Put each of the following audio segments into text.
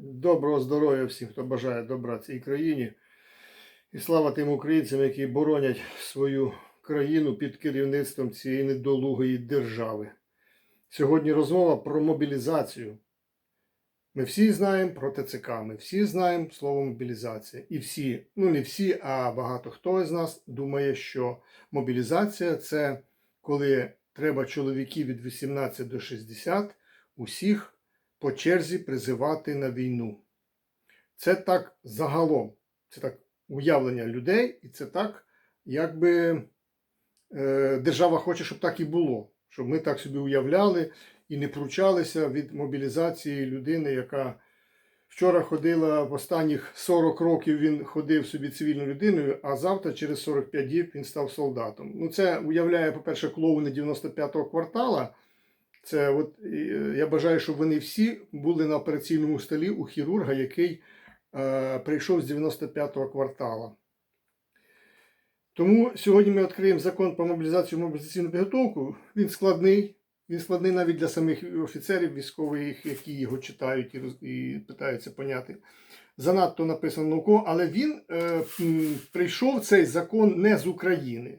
Доброго здоров'я всім, хто бажає добра цій країні. І слава тим українцям, які боронять свою країну під керівництвом цієї недолугої держави. Сьогодні розмова про мобілізацію. Ми всі знаємо про ТЦК, ми всі знаємо слово мобілізація. І всі, ну не всі, а багато хто з нас думає, що мобілізація це коли треба чоловіків від 18 до 60 усіх по черзі призивати на війну. Це так загалом, це так уявлення людей, і це так, якби е, держава хоче, щоб так і було. Щоб ми так собі уявляли і не пручалися від мобілізації людини, яка вчора ходила в останніх 40 років він ходив собі цивільною людиною, а завтра, через 45 діб, він став солдатом. Ну, це уявляє, по-перше, клоуни 95-го квартала. Це от е, я бажаю, щоб вони всі були на операційному столі у хірурга, який е, прийшов з 95-го квартала. Тому сьогодні ми відкриємо закон про мобілізацію і мобілізаційну підготовку. Він складний. Він складний навіть для самих офіцерів військових, які його читають і, роз- і питаються поняти. Занадто написано науково, але він е, прийшов цей закон не з України,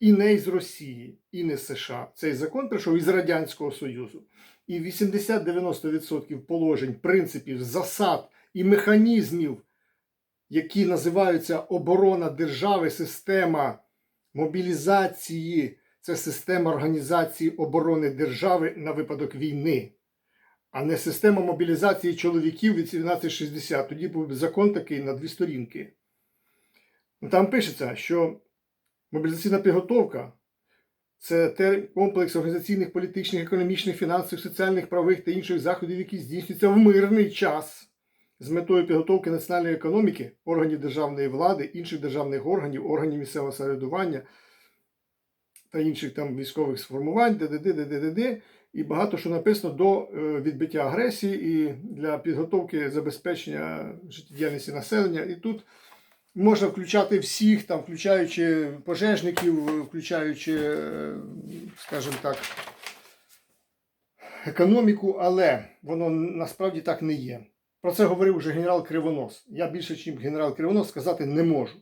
і не з Росії, і не з США. Цей закон прийшов із Радянського Союзу. І 80-90% положень, принципів, засад і механізмів, які називаються оборона держави, система мобілізації, це система організації оборони держави на випадок війни, а не система мобілізації чоловіків від 1760. Тоді був закон такий на дві сторінки. Ну, Там пишеться, що мобілізаційна підготовка це комплекс організаційних, політичних, економічних, фінансових, соціальних, правових та інших заходів, які здійснюються в мирний час з метою підготовки національної економіки, органів державної влади, інших державних органів, органів місцевого самоврядування та інших там військових сформувань, ДДД, і багато що написано до е, відбиття агресії і для підготовки забезпечення життєдіяльності населення. І тут можна включати всіх, там, включаючи пожежників, включаючи, е, скажімо так, економіку, але воно насправді так не є. Про це говорив вже генерал Кривонос. Я більше, ніж генерал Кривонос, сказати не можу.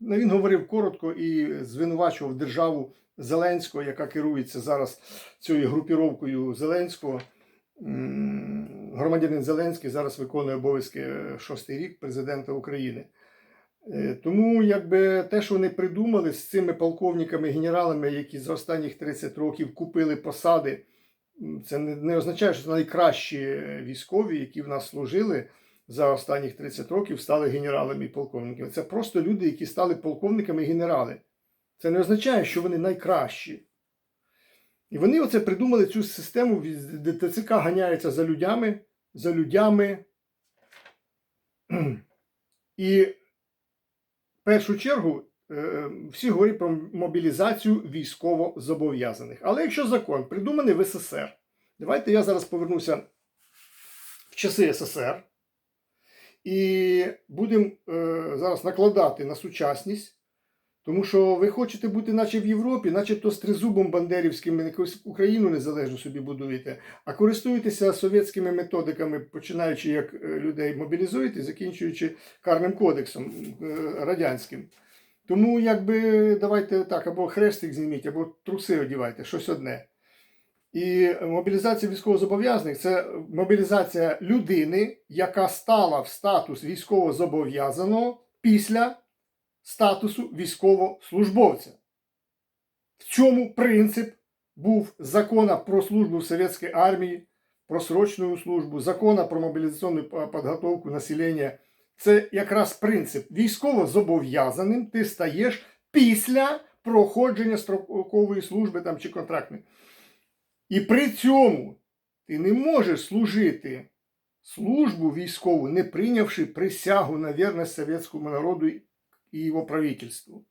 Ну, Він говорив коротко і звинувачував державу Зеленського, яка керується зараз цією групіровкою Зеленського. Громадянин Зеленський зараз виконує обов'язки шостий рік президента України. Е, Тому якби те, що вони придумали з цими полковниками, генералами, які за останніх 30 років купили посади, це не, означає, що найкращі е, військові, які в нас служили за останніх 30 років, стали генералами і полковниками. Це просто люди, які стали полковниками і генерали. Це не означає, що вони найкращі. І вони оце придумали цю систему, де ТЦК ганяється за людьми, за людьми. І першу чергу е, всі говорять про мобілізацію військовозобов'язаних. Але якщо закон придуманий в СССР, давайте я зараз повернуся в часи СССР і будемо е, зараз накладати на сучасність. Тому що ви хочете бути, наче в Європі, начебто з тризубом бандерівським, якусь Україну незалежну собі будуєте, а користуєтеся совєтськими методиками, починаючи як е, людей мобілізуєте, закінчуючи карним кодексом е, радянським. Тому якби давайте так, або хрестик зніміть, або труси одівайте, щось одне. І мобілізація військовозобов'язаних це мобілізація людини, яка стала в статус військовозобов'язаного після статусу військовослужбовця. В цьому принцип був закона про службу в Совєтській армії, про срочну службу, закона про мобілізаційну підготовку населення. Це якраз принцип. Військово зобов'язаним ти стаєш після проходження строкової служби там, чи контрактної. І при цьому ти не можеш служити службу військову, не прийнявши присягу на вірність совєтському народу і його правительству.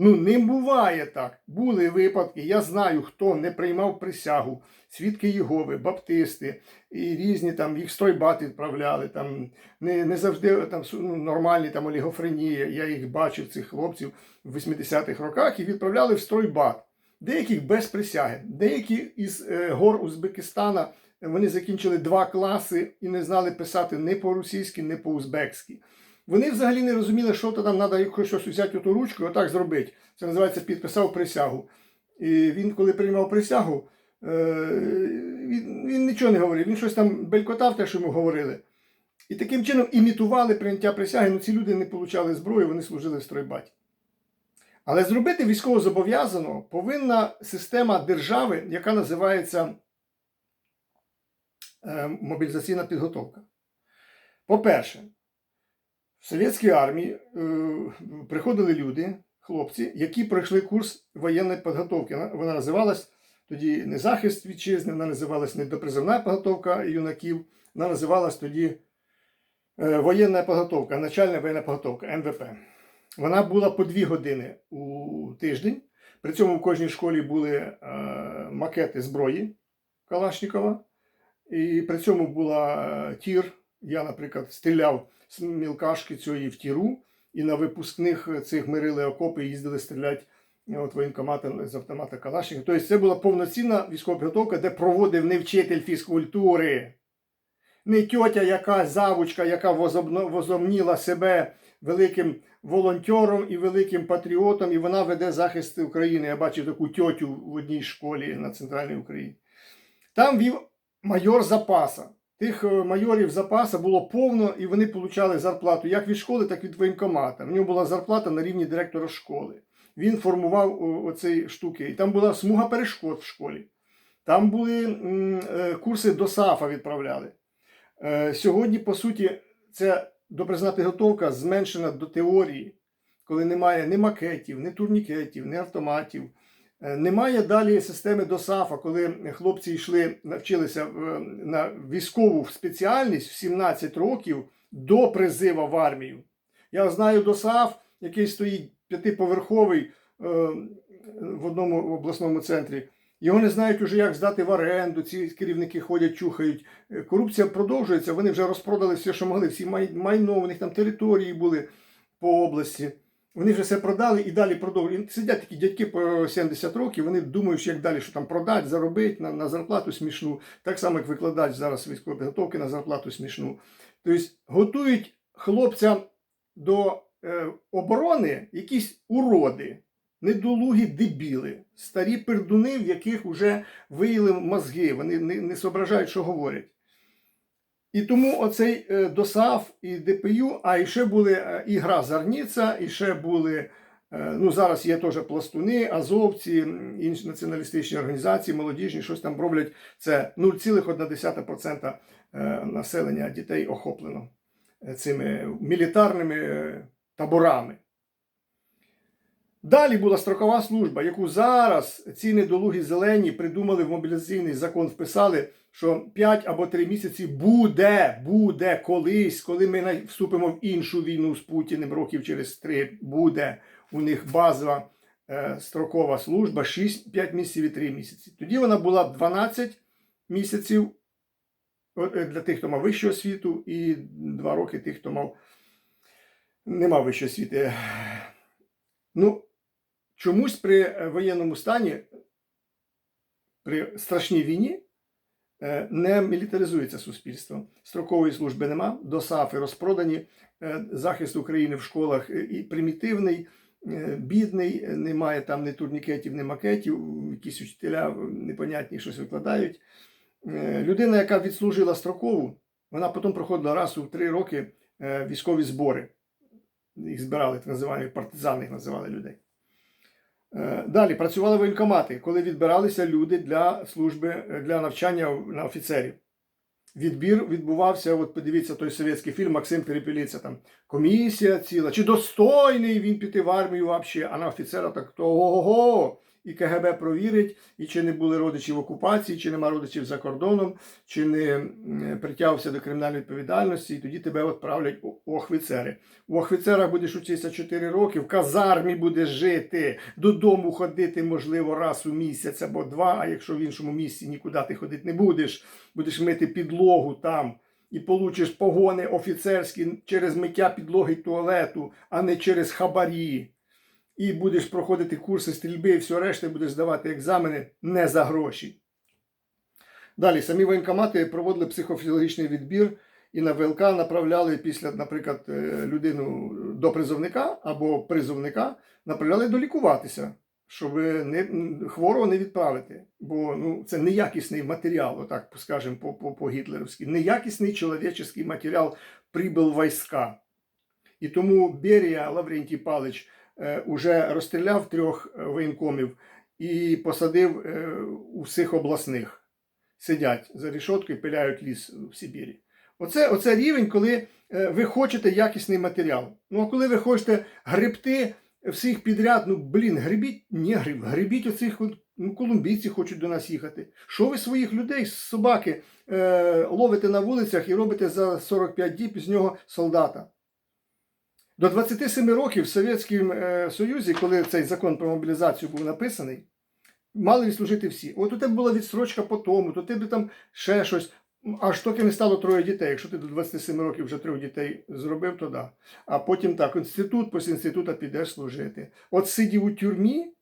Ну, не буває так. Були випадки, я знаю, хто не приймав присягу, свідки Єгови, баптисти, і різні там їх стройбат відправляли, там не, не завжди там ну, нормальні там олігофренія. Я їх бачив, цих хлопців в 80-х роках, і відправляли в стройбат. Деяких без присяги, деякі із е, гор Узбекистана вони закінчили два класи і не знали писати ні по-російськи, ні по-узбекськи. Вони взагалі не розуміли, що то там треба щось взяти оту ручку і отак зробити. Це називається підписав присягу. І він, коли приймав присягу, е, він, він нічого не говорив, він щось там белькотав, те, що йому говорили. І таким чином імітували прийняття присяги, ну ці люди не отримали зброю, вони служили в стройбаті. Але зробити військовозобов'язаного повинна система держави, яка називається е, мобілізаційна підготовка. По-перше, в совєтській армії е, приходили люди, хлопці, які пройшли курс воєнної підготовки. Вона- називалась тоді не захист вітчизни, вона називалась не допризовна підготовка юнаків, вона називалась тоді е, воєнна підготовка, начальна воєнна підготовка, НВП. Вона була по дві години у тиждень. При цьому в кожній школі були е, макети зброї Калашнікова. І при цьому була тір. Я, наприклад, стріляв з мілкашки цієї в тіру, і на випускних цих мирили окопи їздили стріляти е, от воєнкомата з автомата Калашникова. Тобто це була повноцінна військова підготовка, де проводив не вчитель фізкультури, не тьотя, яка завучка, яка возомніла себе великим волонтером і великим патріотом, і вона веде захист України. Я бачив таку тьотю в одній школі на центральній Україні. Там вів майор запаса. Тих е, майорів запаса було повно, і вони отримали зарплату як від школи, так і від воєнкомата. В нього була зарплата на рівні директора школи. Він формував оці штуки. І там була смуга перешкод в школі. Там були е, курси до САФа відправляли. Е, Сьогодні, по суті, це допризна підготовка зменшена до теорії, коли немає ні макетів, ні турнікетів, ні автоматів. Е, Немає далі системи ДОСАФа, коли хлопці йшли, навчилися е, на військову спеціальність в 17 років до призива в армію. Я знаю ДОСАФ, який стоїть п'ятиповерховий е, в одному обласному центрі. Його не знають уже, як здати в оренду. Ці керівники ходять, чухають. Корупція продовжується. Вони вже розпродали все, що могли. Всі майно, у них там території були по області. Вони вже все продали і далі продовжують. Сидять такі дядьки по 70 років, вони думають, що як далі, що там продати, заробити на, на зарплату смішну. Так само, як викладач зараз військової підготовки на зарплату смішну. Тобто готують хлопця до е, оборони якісь уроди, недолугі дебіли, старі пердуни, в яких вже виїли мозги, вони не, не соображають, що говорять. І тому оцей е, ДОСАФ і ДПЮ, а і ще були е, і гра Зарніця, і ще були. е, Ну, зараз є теж пластуни, азовці, інші націоналістичні організації, молодіжні, щось там роблять. Це 0,1% е, населення дітей охоплено цими мілітарними таборами. Далі була строкова служба, яку зараз ці недолугі зелені придумали в мобілізаційний закон, вписали, що 5 або 3 місяці буде, буде колись, коли ми вступимо в іншу війну з Путіним років через 3, буде у них базова е, строкова служба 6, 5 місяців і 3 місяці. Тоді вона була 12 місяців е, для тих, хто мав вищу освіту, і 2 роки тих, хто мав не мав вищої освіти. Ну, чомусь при е, воєнному стані, при страшній війні, не мілітаризується суспільство. Строкової служби нема, досафи розпродані, е, захист України в школах е, і примітивний, е, бідний, е, немає там ні турнікетів, ні макетів, якісь учителя е, непонятні щось викладають. Е, Людина, яка відслужила строкову, вона потім проходила раз у три роки е, військові збори. Їх збирали, так називаємо партизани, їх називали людей. Е, Далі працювали воєнкомати, коли відбиралися люди для служби е, для навчання на офіцерів. Відбір відбувався, от подивіться той совєтський фільм Максим Перепіліця, там комісія ціла, чи достойний він піти в армію взагалі, а на офіцера так то ого-го. І КГБ провірить, і чи не були родичі в окупації, чи нема родичів за кордоном, чи не м, притягувався до кримінальної відповідальності, і тоді тебе відправлять у офіцери. У офіцерах будеш учитися 4 роки, в казармі будеш жити, додому ходити, можливо, раз у місяць або два, а якщо в іншому місці нікуди ти ходити не будеш, будеш мити підлогу там. І получиш погони офіцерські через миття підлоги туалету, а не через хабарі. І будеш проходити курси стрільби і все решта, будеш здавати екзамени не за гроші. Далі самі воєнкомати проводили психофізіологічний відбір і на ВЛК направляли після, наприклад, е, людину до призовника або призовника направляли долікуватися, щоб не, хворого не відправити. Бо ну, це неякісний матеріал, отак скажемо по, по, по гітлерівськи неякісний чоловічий матеріал прибув війська. І тому Берія Лаврентій Палич уже розстріляв трьох е, воєнкомів і посадив е, у всіх обласних. Сидять за рішоткою, пиляють ліс в Сибірі. Оце, оце рівень, коли е, ви хочете якісний матеріал. Ну а коли ви хочете гребти всіх підряд, ну блін, гребіть, не гриб, гребіть оцих ну, колумбійці хочуть до нас їхати. Що ви своїх людей, собаки, е, ловите на вулицях і робите за 45 діб з нього солдата? До 27 років в Совєтському е, Союзі, коли цей закон про мобілізацію був написаний, мали відслужити всі. От у тебе була відстрочка по тому, то тебе там ще щось. Аж доки не стало троє дітей. Якщо ти до 27 років вже трьох дітей зробив, то да. А потім так, інститут, після інституту підеш служити. От сидів у тюрмі,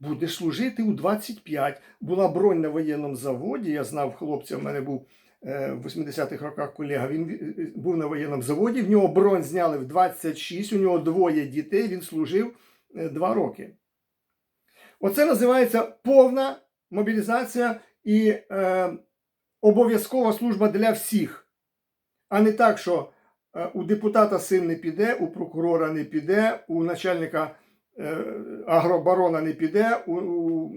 будеш служити у 25. Була бронь на воєнному заводі. Я знав хлопця, в мене був в 80-х роках колега. Він е, був на воєнному заводі. В нього бронь зняли в 26, у нього двоє дітей, він служив е, два роки. Оце називається повна мобілізація і е, обов'язкова служба для всіх. А не так, що е, у депутата син не піде, у прокурора не піде, у начальника е, агробарона не піде, у, у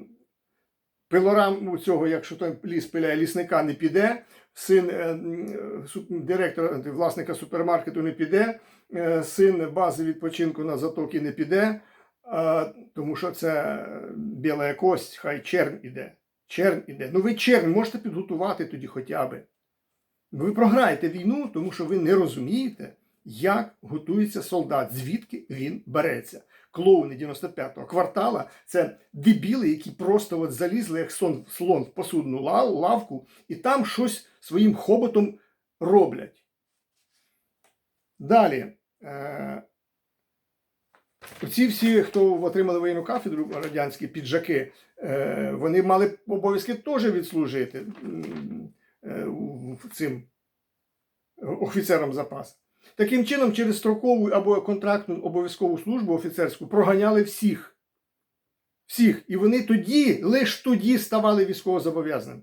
пилорам у цього, якщо той ліс пиляє, лісника не піде, син е, су- директора, власника супермаркету не піде, е, син бази відпочинку на затоки не піде, тому що це біла кость, хай чернь іде. Чернь іде. Ну ви чернь можете підготувати тоді хоча б. Ви програєте війну, тому що ви не розумієте, як готується солдат, звідки він береться. Клоуни 95-го квартала це дебіли, які просто от залізли, як сон, слон в посудну ла- лавку, і там щось своїм хоботом роблять. Далі. Е- Ці всі, хто отримали воєнну кафедру, радянські піджаки, е, вони мали обов'язки теж відслужити е, цим офіцерам запасу. Таким чином, через строкову або контрактну обов'язкову службу офіцерську проганяли всіх. Всіх. І вони тоді, лише тоді ставали військовозобов'язаними.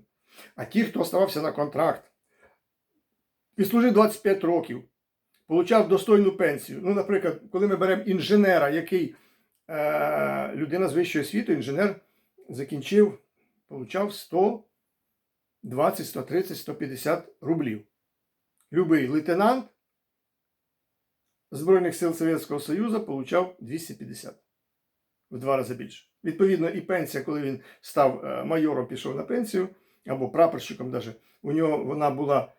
А ті, хто оставався на контракт, відслужив 25 років, получав достойну пенсію. Ну, наприклад, коли ми беремо інженера, який е, людина з вищої освіти, інженер закінчив, получав 120, 130, 150 рублів. Любий лейтенант Збройних сил Совєтського Союзу получав 250 в два рази більше. Відповідно, і пенсія, коли він став е, майором, пішов на пенсію, або прапорщиком, даже, у нього вона була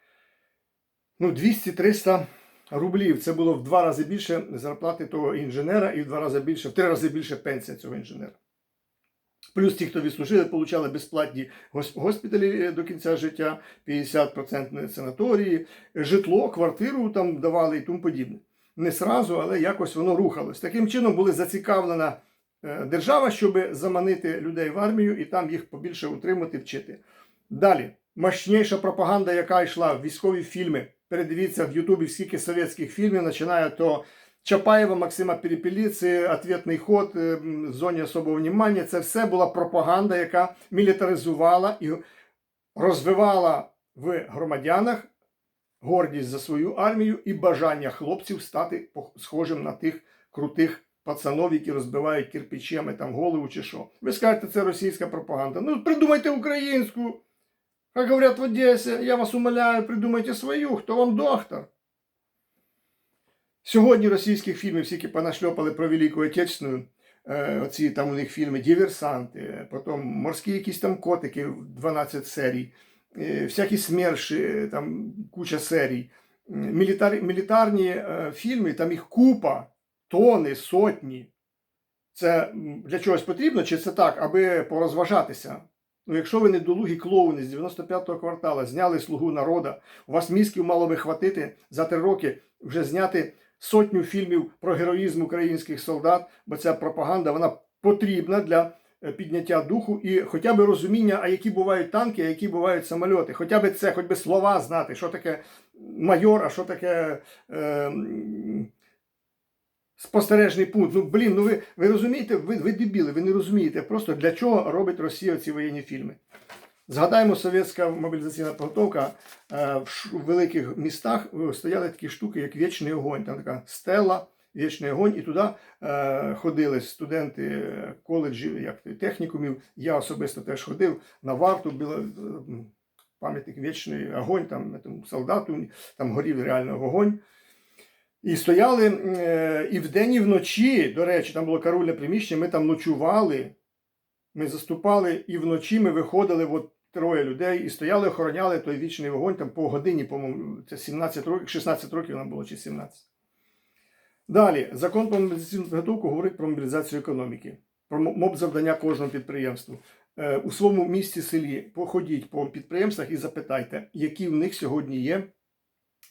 ну, 200-300 рублів. Це було в два рази більше зарплати того інженера, і в два рази більше, в три рази більше пенсія цього інженера. Плюс ті, хто відслужили, получали безплатні госпіталі е, до кінця життя, 50% санаторії, житло, квартиру там давали і тому подібне. Не сразу, але якось воно рухалось. Таким чином була зацікавлена е, держава, щоб заманити людей в армію і там їх побільше утримати, вчити. Далі, мощніша пропаганда, яка йшла в військові фільми. Передивіться в Ютубі скільки совєтських фільмів, починає то Чапаєва, Максима Перепеліці, «Ответний ход, е, в зоні особого внимання. Це все була пропаганда, яка мілітаризувала і розвивала в громадянах гордість за свою армію і бажання хлопців стати схожим на тих крутих пацанов, які розбивають кирпичами там голову чи що. Ви скажете, це російська пропаганда. Ну, придумайте українську. Как говорят в Одесі, я вас умоляю, придумайте свою, хто вам доктор. Сьогодні російських фільмів всі понашльопали про Велику Отечественную. Е, оці там у них фільми Діверсанти, потім морські якісь там котики, 12 серій, всякі смерші, там куча серій. Мілітар, мілітарні е, фільми, там їх купа, тони, сотні. Це для чогось потрібно, чи це так, аби порозважатися? Ну, якщо ви недолугі клоуни з 95-го квартала зняли слугу народа, у вас мізків мало би хватити за три роки вже зняти сотню фільмів про героїзм українських солдат, бо ця пропаганда вона потрібна для підняття духу і хоча б розуміння, а які бувають танки, а які бувають самольоти. Хоча б це, хоч би слова знати, що таке майор, а що таке. Е, Спостережний пункт. Ну, блін, ну ви, ви розумієте, ви, ви дебіли, ви не розумієте просто для чого робить Росія ці воєнні фільми. Згадаємо, совєтська мобілізаційна підготовка е, в великих містах е, стояли такі штуки, як вічний огонь. Там така стела, вічний огонь, і туди е, ходили студенти е, коледжів, як технікумів. Я особисто теж ходив на варту, біла, е, пам'ятник вічний огонь, там тому солдату, там горів реально вогонь. І стояли е, і вдень, і вночі, до речі, там було карульне приміщення, ми там ночували. Ми заступали і вночі ми виходили, от троє людей, і стояли, охороняли той вічний вогонь там по годині, по-моєму, це 17 років, 16 років нам було чи 17. Далі, закон про мобілізаційну підготовку говорить про мобілізацію економіки, про моб завдання кожному підприємству. Е, У своєму місті селі походіть по підприємствах і запитайте, які в них сьогодні є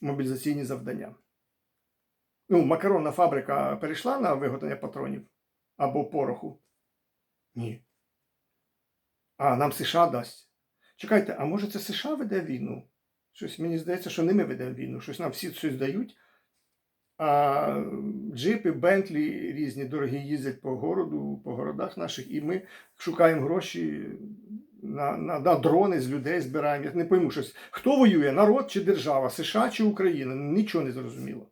мобілізаційні завдання. Ну, макаронна фабрика перейшла на виготовлення патронів або пороху? Ні. А нам США дасть. Чекайте, а може це США веде війну? Щось мені здається, що не ми ведемо війну. Щось нам всі щось дають. А джипи, Бентлі різні дорогі їздять по городу, по городах наших, і ми шукаємо гроші на, на, на дрони з людей збираємо. Я не пойму щось. Хто воює? Народ чи держава? США чи Україна? Нічого не зрозуміло.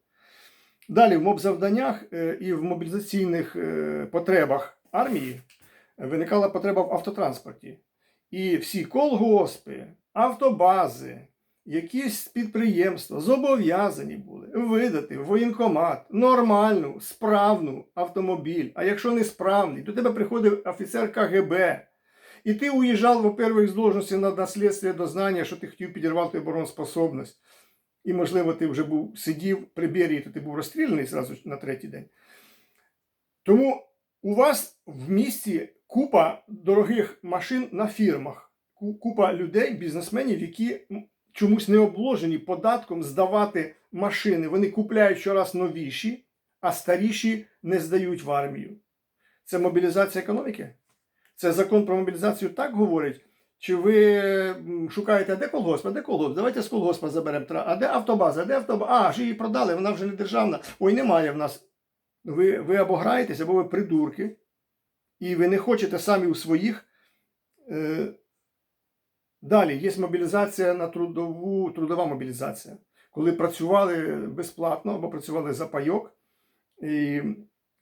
Далі в мобзавданнях е, і в мобілізаційних е, потребах армії виникала потреба в автотранспорті. І всі колгоспи, автобази, якісь підприємства зобов'язані були видати в воєнкомат нормальну, справну автомобіль. А якщо не справний, до тебе приходив офіцер КГБ. І ти уїжджав, во-первых, з должності на наслідство до знання, що ти хотів підірвати обороноспособність. І, можливо, ти вже був сидів при Берії, то ти був розстріляний зразу на третій день. Тому у вас в місті купа дорогих машин на фірмах, купа людей, бізнесменів, які чомусь не обложені податком здавати машини. Вони купляють щораз новіші, а старіші не здають в армію. Це мобілізація економіки? Це закон про мобілізацію так говорить? Чи ви шукаєте, а де колгосп, а де колгосп? Давайте з колгоспа заберемо. А де автобаза? Де автобаза? А, ж її продали, вона вже не державна. Ой, немає в нас. Ви, ви або граєтесь, або ви придурки, і ви не хочете самі у своїх. Е, далі є мобілізація на трудову, трудова мобілізація. Коли працювали безплатно або працювали за пайок, і,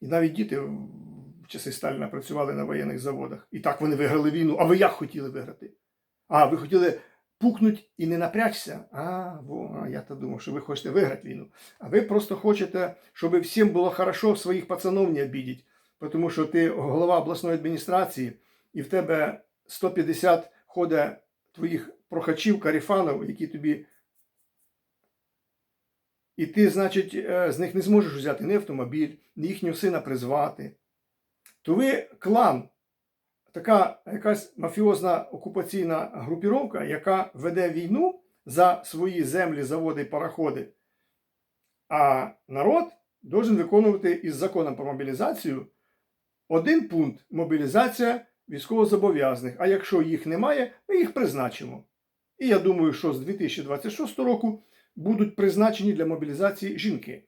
і навіть діти в часи Сталіна працювали на воєнних заводах. І так вони виграли війну. А ви як хотіли виграти? А, ви хотіли пукнуть і не напрячься? А, во, а я то думав, що ви хочете виграти війну. А ви просто хочете, щоб всім було хорошо, своїх пацанов не обідіть. Тому що ти голова обласної адміністрації, і в тебе 150 ходить твоїх прохачів, каріфанів, які тобі. І ти, значить, е, з них не зможеш взяти ні автомобіль, ні їхнього сина призвати. То ви клан, така якась мафіозна окупаційна групіровка, яка веде війну за свої землі, заводи і пароходи. А народ должен виконувати із законом про мобілізацію один пункт мобілізація військовозобов'язаних. А якщо їх немає, ми їх призначимо. І я думаю, що з 2026 року будуть призначені для мобілізації жінки.